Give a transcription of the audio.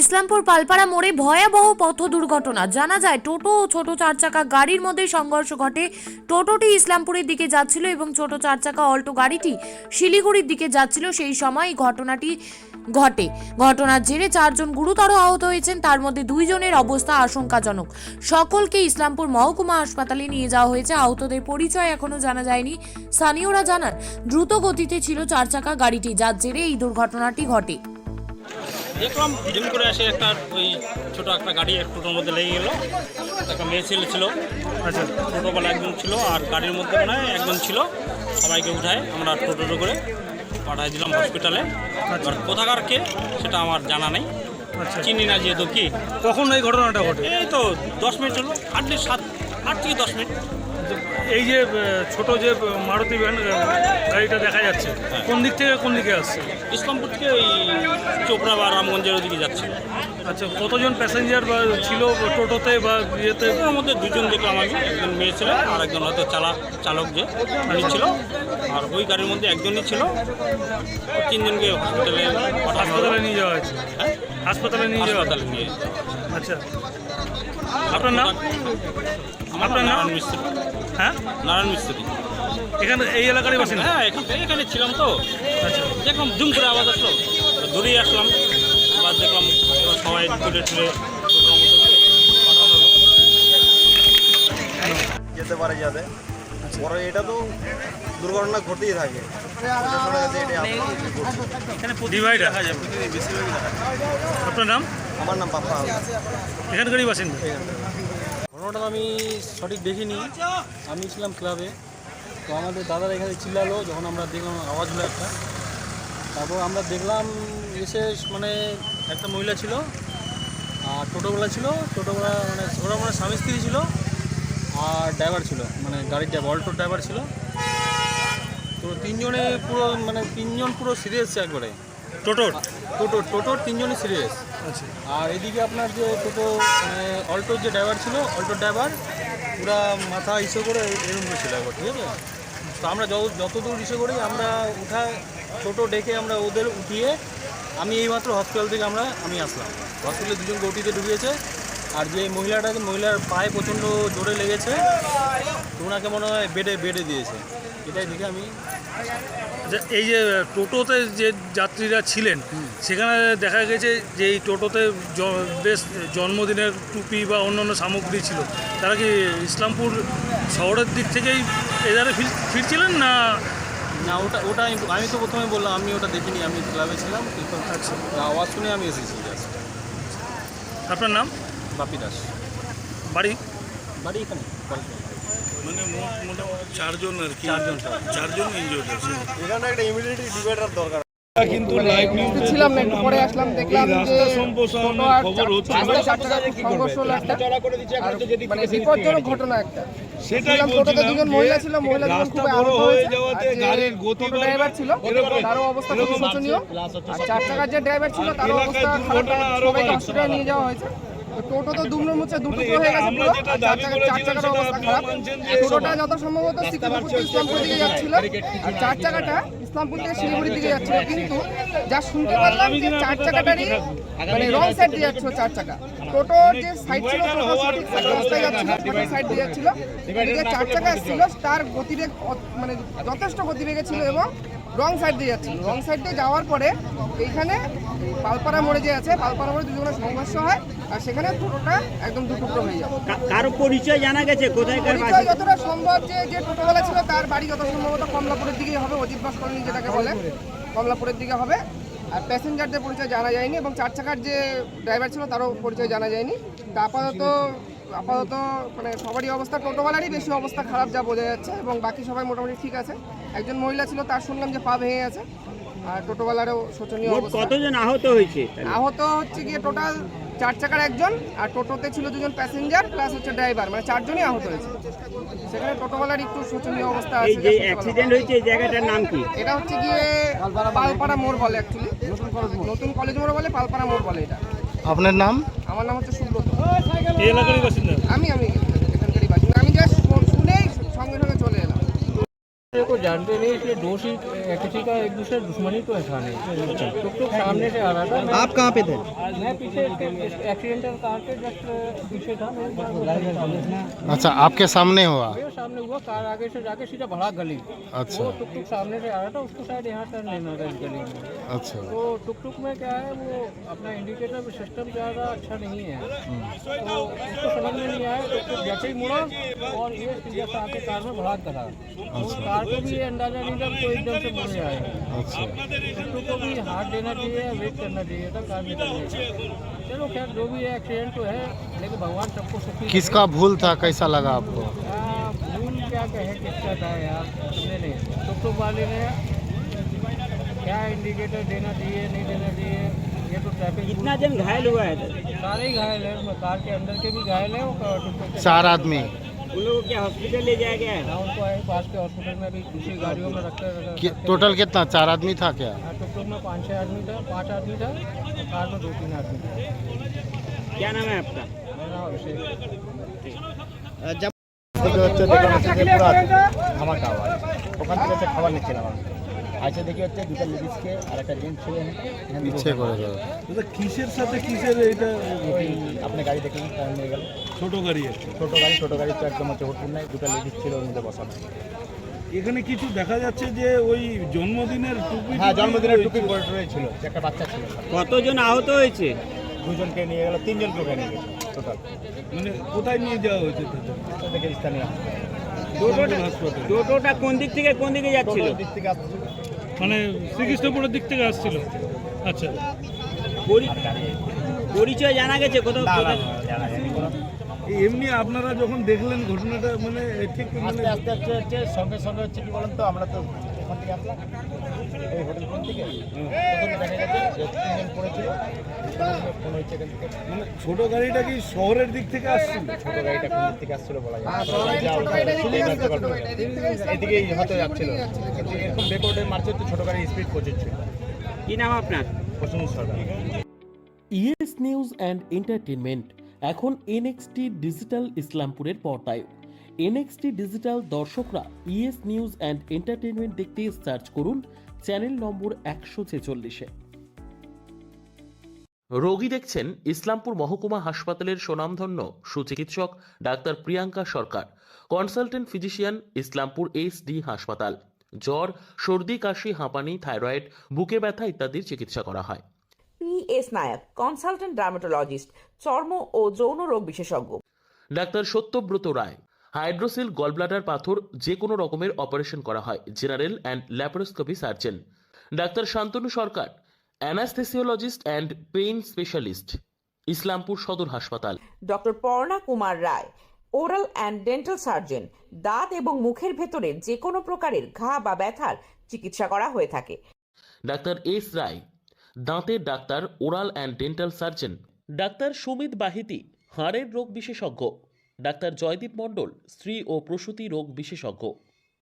ইসলামপুর পালপাড়া মোড়ে ভয়াবহ পথ দুর্ঘটনা। জানা যায়, টোটো ও ছোট চার চাকা গাড়ির মধ্যে সংঘর্ষ ঘটে। টোটোটি ইসলামপুরের দিকে যাচ্ছিল এবং ছোট চার চাকা অল্টো গাড়িটি শিলিগুড়ির দিকে যাচ্ছিল। সেই সময় ঘটনাটি ঘটে। ঘটনার জেরে চারজন গুরুতর আহত হয়েছেন, তার মধ্যে দুইজনের অবস্থা আশঙ্কাজনক। সকলকে ইসলামপুর মহকুমা হাসপাতালে নিয়ে যাওয়া হয়েছে। আহতদের পরিচয় এখনও জানা যায়নি। স্থানীয়রা জানান, দ্রুত গতিতে ছিল চার চাকা গাড়িটি, যার জেরে এই দুর্ঘটনাটি ঘটে। দেখলাম জিম করে আসে একটা ওই ছোটো একটা গাড়ি এক টোটোর মধ্যে লেগে গেলো। একটা মেয়ে ছেলে ছিল আচ্ছা। টোটোবেলা একজন ছিল আর গাড়ির মধ্যে মনে হয় একজন ছিল। সবাইকে উঠায় আমরা টোটোটো করে পাঠাই দিলাম হসপিটালে এবার কোথাকার কে সেটা আমার জানা নেই। আচ্ছা। চিনি না যেহেতু কি। কখন এই ঘটনাটা ঘটে? এই তো দশ মিনিট হলো আটলি সাত আট থেকে দশ মিনিট। এই যে ছোট যে মারুতি ভ্যান গাড়িটা দেখা যাচ্ছে কোন দিক থেকে কোন দিকে আসছে? ইসলামপুর থেকে ওই চোপড়া বা রামগঞ্জের ওদিকে যাচ্ছে। আচ্ছা কতজন প্যাসেঞ্জার বা ছিল টোটোতে বা ইয়েতে? ওর মধ্যে দুজন দেখলাম আমি একজন মেয়ে ছিল আর একজন হয়তো চালা চালক যে উনি ছিল। আর ওই গাড়ির মধ্যে একজনই ছিল। তিনজনকে হসপিটালে হাসপাতালে নিয়ে যাওয়া হয়েছে। হ্যাঁ? হাসপাতালে নিয়ে যাওয়া হাসপাতালে নিয়ে আচ্ছা আপনার নাম? আমার আপনার নাম? নারায়ণ মিস্ত্রি। হ্যাঁ? নারায়ণ মিস্ত্রি। এখানে এই এলাকারই বাসিন্দা? হ্যাঁ এখান এখানে ছিলাম তো। আচ্ছা। দেখলাম দুম করে আওয়াজ আসলো। দূরেই আসলাম। এবার দেখলাম সবাই তুলে তুলে। যেতে পারে যাতে পরে এটা তো দুর্ঘটনা ঘটেই থাকে। আপনার নাম? আমার নাম পাপা। এখানকারই বাসিন্দা ঘটনাটা আমি সঠিক দেখিনি। আমি ছিলাম ক্লাবে। তো আমাদের দাদারা এখানে চিল্লালো যখন আমরা দেখলাম আওয়াজ হলো একটা। তারপর আমরা দেখলাম এসে মানে একটা মহিলা ছিল আর টোটোওয়ালা ছিল। টোটোওয়ালা মানে ওরা মানে স্বামী স্ত্রী ছিল আর ড্রাইভার ছিল মানে গাড়ির ড্রাইভার অল্টো ড্রাইভার ছিল। তো তিনজনে পুরো মানে তিনজন পুরো সিরিয়াস একবারে। টোটোর? টোটো টোটোর তিনজনই সিরিয়াস। আর এদিকে আপনার যে টোটো অল্টোর যে ড্রাইভার ছিল, অল্টো ড্রাইভার পুরা মাথা ইসে করে এরকম করেছিল একবার, ঠিক আছে? তো আমরা যত, যতদূর ইসে করি, আমরা উঠা, টোটো ডেকে আমরা ওদের উঠিয়ে আমি এইমাত্র হসপিটাল থেকে আমরা, আমি আসলাম। হসপিটালে দুজন গৌটিতে ঢুকিয়েছে, আর যে মহিলাটাকে মহিলার পায়ে প্রচণ্ড জোরে লেগেছে ওনাকে মনে হয় বেডে বেডে দিয়েছে। এটাই দেখে আমি আচ্ছা এই যে টোটোতে যে যাত্রীরা ছিলেন সেখানে দেখা গেছে যে এই টোটোতে বেশ জন্মদিনের টুপি বা অন্যান্য সামগ্রী ছিল। তারা কি ইসলামপুর শহরের দিক থেকেই ফির- ফিরছিলেন না? না ওটা ওটা আমি আমি তো প্রথমে বললাম আমি ওটা দেখিনি আমি ক্লাবে ছিলাম আচ্ছা। আওয়াজ শুনে আমি এসেছি আপনার নাম? বাপি দাস। বাড়ি? বাড়ি এখানে মানে মোটামুটি চারজন আর কি। চারজন ইনজিওর্ড আছে। এখানে একটা ইমিডিয়েটলি ডিভাইডার দরকার। কিন্তু লাইভ নিউজ ছিলাম না একটু পরে আসলাম দেখলাম যে আর খবর হচ্ছে। সংঘর্ষ একটা। মানে বিপজ্জনক ঘটনা একটা। সেটাই টোটোতে বলছিলাম দুজন মহিলা ছিল মহিলা দুজন খুব আহত হয়ে হয়েছে যাওয়াতে গাড়ির গতি ড্রাইভার ছিল তারও অবস্থা খুব শোচনীয় আর চার চাকার যে ড্রাইভার ছিল তারও অবস্থা খারাপ আরও সবাইকে হসপিটালে নিয়ে যাওয়া হয়েছে টোটো তো দুমড়ে মুচে দুটো মানে হয়ে গেছে পুরো চার চাকার চার চাকার অবস্থা খারাপ। টোটোটা যত সম্ভবত সিকিমপুর ইসলামপুর দিকে যাচ্ছিল আর চার চাকাটা ইসলামপুর থেকে শিলিগুড়ির দিকে যাচ্ছিল কিন্তু যা শুনতে পারলাম যে চার চাকাটারই মানে রং সাইড দিয়ে যাচ্ছিল চার চাকা। টোটোর যে সাইড ছিল টোটো সঠিক রাস্তায় যাচ্ছিল সঠিক সাইড দিয়ে যাচ্ছিল এদিকে চার চাকা ছিল তার গতিবেগ মানে যথেষ্ট গতিবেগে ছিল এবং রং সাইড দিয়ে যাচ্ছিল রং সাইড দিয়ে যাওয়ার পরে এইখানে পালপাড়া মোড়ে যে আছে পালপাড়া মোড়ে দুজনের সংঘর্ষ হয় আর সেখানে টোটোটা একদম দুটুকরো হয়ে যায়। কারও পরিচয় জানা গেছে? কোথায়কার পরিচয় যতটা সম্ভব যে যে টোটোওয়ালা ছিল তার বাড়ি যত সম্ভবত কমলাপুরের দিকেই হবে অজিত বাস কলোনি যেটাকে বলে। কমলাপুরের দিকে হবে। আর প্যাসেঞ্জারদের পরিচয় জানা যায়নি এবং চার চাকার যে ড্রাইভার ছিল তারও পরিচয় জানা যায়নি। তা আপাতত আপাতত মানে সবারই অবস্থা টোটোওয়ালারই বেশি অবস্থা খারাপ যা বোঝা যাচ্ছে এবং বাকি সবাই মোটামুটি ঠিক আছে। একজন মহিলা ছিল তার শুনলাম যে পা ভেঙে গেছে। আর টোটোওয়ালারও শোচনীয় অবস্থা। কতজন আহত হয়েছে? আহত হচ্ছে গিয়ে টোটাল চার চাকার একজন আর টোটোতে ছিল দুজন প্যাসেঞ্জার প্লাস হচ্ছে ড্রাইভার মানে চারজনই আহত হয়েছে। সেখানে টোটোওয়ালার একটু শোচনীয় অবস্থা এই আছে যে অ্যাক্সিডেন্ট হয়েছে এই জায়গাটার নাম কি? এটা হচ্ছে গিয়ে পালপাড়া মোড় বলে অ্যাকচুয়ালি নতুন কলেজ মোড় বলে পালপাড়া মোড় বলে এটা। আপনার নাম? আমার নাম হচ্ছে সুব্রত। এই এলাকারই বাসিন্দা? আমি আমি। दूसरे को जानते नहीं इसलिए दोष किसी का एक दूसरे दुश्मनी तो ऐसा नहीं। टुक टुक सामने से आ रहा था आप कहाँ पे थे? मैं पीछे एक्सीडेंटल कार के जस्ट पीछे था मैं अच्छा आपके सामने हुआ? सामने हुआ कार आगे से जाके सीधा भड़ा गली। अच्छा। वो टुक टुक सामने से आ रहा था उसको शायद यहाँ टर्न लेना था इस गली में अच्छा। तो टुक टुक में क्या है वो अपना इंडिकेटर सिस्टम ज़्यादा अच्छा नहीं है। तो उसको समझ में नहीं आया टुक टुक जैसे ही मुड़ा और ये सीधा से कार में भड़ाक करा तो कार भी अंदाज़ा नहीं था कि एकदम से मुड़े आए अच्छा। टुक टुक को भी हाथ देना चाहिए या वेट करना चाहिए था कार निकलने चलो खैर जो भी है एक्सीडेंट तो है लेकिन भगवान सबको सुखी किसका भूल था कैसा लगा आपको? भूल क्या कहे किसका था यार? समझे नहीं। टुक टुक वाले ने क्या इंडिकेटर देना चाहिए नहीं देना चाहिए? ये तो ट्रैफ़िक कितना जन घायल हुआ है? सारे ही घायल हैं। कार के अंदर के भी घायल हैं और चार आदमी। उन लोगों को क्या हॉस्पिटल ले जाया गया है हाँ, उनको है पास के हॉस्पिटल में अभी दूसरी गाड़ियों में रखते कि, टोटल कितना चार आदमी था क्या हाँ, टुक टुक में पाँच छः आदमी था पाँच आदमी था और कार में दो तीन आदमी था क्या नाम है आपका मेरा नाम अभिषेक থেকে হচ্ছে দেখলাম হচ্ছে যে পুরো ধামাকা আওয়াজ ওখান থেকে হচ্ছে খাবার নিচ্ছিলাম আমি আইসে দেখি হচ্ছে দুটো লেডিসকে আর একটা জেন্টস ছিল এখানে ইচ্ছে করে দাদা কিসের সাথে কিসের এটা আপনি গাড়ি দেখে কেমন নিয়ে গেল। ছোট গাড়ি ছোটো গাড়ি ছোটো গাড়ি তো একদম হচ্ছে হোটেল নাই দুটো লেডিস ছিল ওর মধ্যে বসানো। এখানে কিছু দেখা যাচ্ছে যে ওই জন্মদিনের টুপি হ্যাঁ জন্মদিনের রয়েছে। টুপি পরে টরে ছিল যে একটা বাচ্চা ছিল কতজন আহত হয়েছে? দুজনকে নিয়ে গেল তিনজনকে ওখানে নিয়ে গেল টোটাল মানে কোথায় নিয়ে যাওয়া হয়েছে তাদের? থেকে স্থানীয়। টোটোটা কোন দিক থেকে কোন দিকে যাচ্ছিল? দিক থেকে আসছিল। মানে শ্রীকৃষ্ণপুরের দিক থেকে আসছিল। আচ্ছা। পরি- পরিচয় জানা গেছে কোথাও? এমনি আপনারা যখন দেখলেন ঘটনাটা মানে ঠিক মানে আস্তে আস্তে হচ্ছে সঙ্গে সঙ্গে হচ্ছে কি বলেন তো আমরা তো এই হোটেল থেকে মানে ছোট গাড়িটা কি শহরের দিক থেকে আসছিল? ছোট গাড়িটা কোন দিক থেকে আসছিল বলা যায় গাড়িটা এদিকে হয়তো যাচ্ছিল। এরকম রেকর্ডে মারছে তো ছোট গাড়ির স্পিড প্রচুর ছিল। কি নাম আপনার? Prosenjit Sarkar. Yes news and entertainment এখন এনএক্সটি ডিজিটাল ইসলামপুরের পর্দায়। এনএক্সটি ডিজিটাল দর্শকরা ইয়েস নিউজ অ্যান্ড এন্টারটেনমেন্ট দেখতে সার্চ করুন চ্যানেল নম্বর একশো ছেচল্লিশে। রোগী দেখছেন ইসলামপুর মহকুমা হাসপাতালের সুনামধন্য সুচিকিৎসক doctor Priyanka Sarkar consultant physician Islampur H D হাসপাতাল জ্বর সর্দি কাশি হাঁপানি থাইরয়েড বুকে ব্যথা ইত্যাদির চিকিৎসা করা হয়। P S Nayak consultant dermatologist চর্ম ও যৌন রোগ বিশেষজ্ঞ। Doctor Satyabrata Roy hydrocele gallbladder পাথর যে কোনো রকমের অপারেশন করা হয় general and laparoscopy surgeon. Doctor Santanu Sarkar anaesthesiologist and pain specialist Islampur সদর হাসপাতাল। Doctor Parna Kumar Roy oral and dental surgeon দাঁত এবং মুখের ভেতরে যে কোনো প্রকারের ঘা বা ব্যথার চিকিৎসা করা হয়ে থাকে। ডাক্তার এস রায় দাঁতের doctor oral and dental surgeon. Doctor Sumit Bahiti হাড়ের রোগ বিশেষজ্ঞ। ডাক্তার জয়দীপ মণ্ডল স্ত্রী ও প্রসূতি রোগ বিশেষজ্ঞ।